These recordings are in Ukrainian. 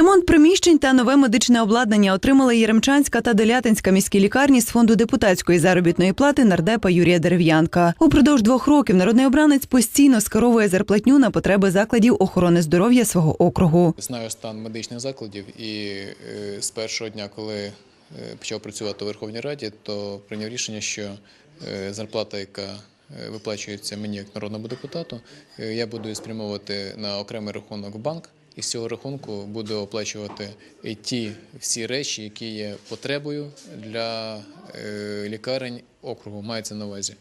Ремонт приміщень та нове медичне обладнання отримали Єремчанська та Делятинська міські лікарні з фонду депутатської заробітної плати нардепа Юрія Дерев'янка. Упродовж двох років народний обранець постійно скеровує зарплатню на потреби закладів охорони здоров'я свого округу. Знаю стан медичних закладів і е, з першого дня, коли е, почав працювати у Верховній Раді, то прийняв рішення, що е, зарплата, яка виплачується мені як народному депутату, я буду спрямовувати на окремий рахунок в банк. І з цього рахунку буде оплачувати ті всі речі, які є потребою для е, лікарень округу. Мається на увазі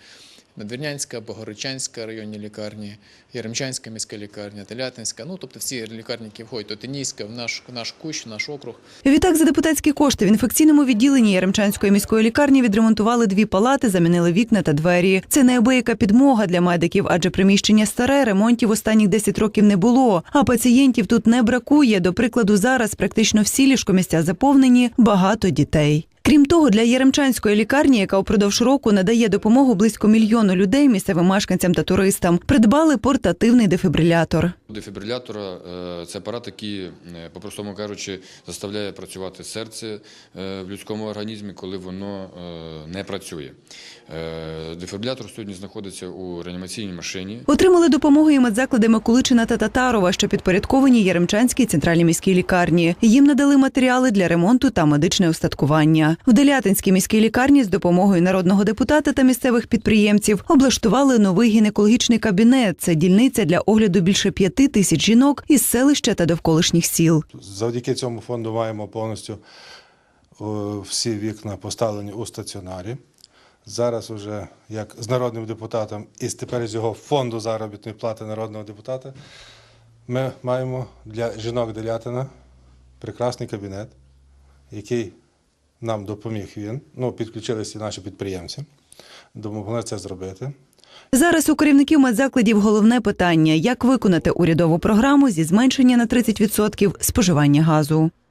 Надвірнянська, Богородчанська районні лікарні, Яремчанська міська лікарня, Телятинська, ну тобто всі лікарні, які входять, Отинійська, в наш, наш кущ, в наш округ. Відтак, за депутатські кошти в інфекційному відділенні Яремчанської міської лікарні відремонтували дві палати, замінили вікна та двері. Це неабияка підмога для медиків, адже приміщення старе, ремонтів останніх 10 років не було. А пацієнтів тут не бракує. До прикладу, зараз практично всі ліжкомісця заповнені, багато дітей. Крім того, для Яремчанської лікарні, яка упродовж року надає допомогу близько мільйону людей місцевим мешканцям та туристам, придбали портативний дефібрилятор. Дефібрилятора е, це апарат, який, е, по-простому кажучи, заставляє працювати серце е, в людському організмі, коли воно не працює. Е, Дефібрилятор сьогодні знаходиться у реанімаційній машині. Отримали допомогу і медзаклади Миколичина та Татарова, що підпорядковані Яремчанській центральній міській лікарні. Їм надали матеріали для ремонту та медичне устаткування. В Делятинській міській лікарні з допомогою народного депутата та місцевих підприємців облаштували новий гінекологічний кабінет. Це дільниця для огляду більше п'яти тисяч жінок із селища та довколишніх сіл. Завдяки цьому фонду маємо повністю е, всі вікна поставлені у стаціонарі. Зараз вже як з народним депутатом і з тепер з його фонду заробітної плати народного депутата ми маємо для жінок Делятина прекрасний кабінет, який нам допоміг він. Ну, підключилися наші підприємці, допомогли це зробити. Зараз у керівників медзакладів головне питання: як виконати урядову програму зі зменшення на 30% споживання газу.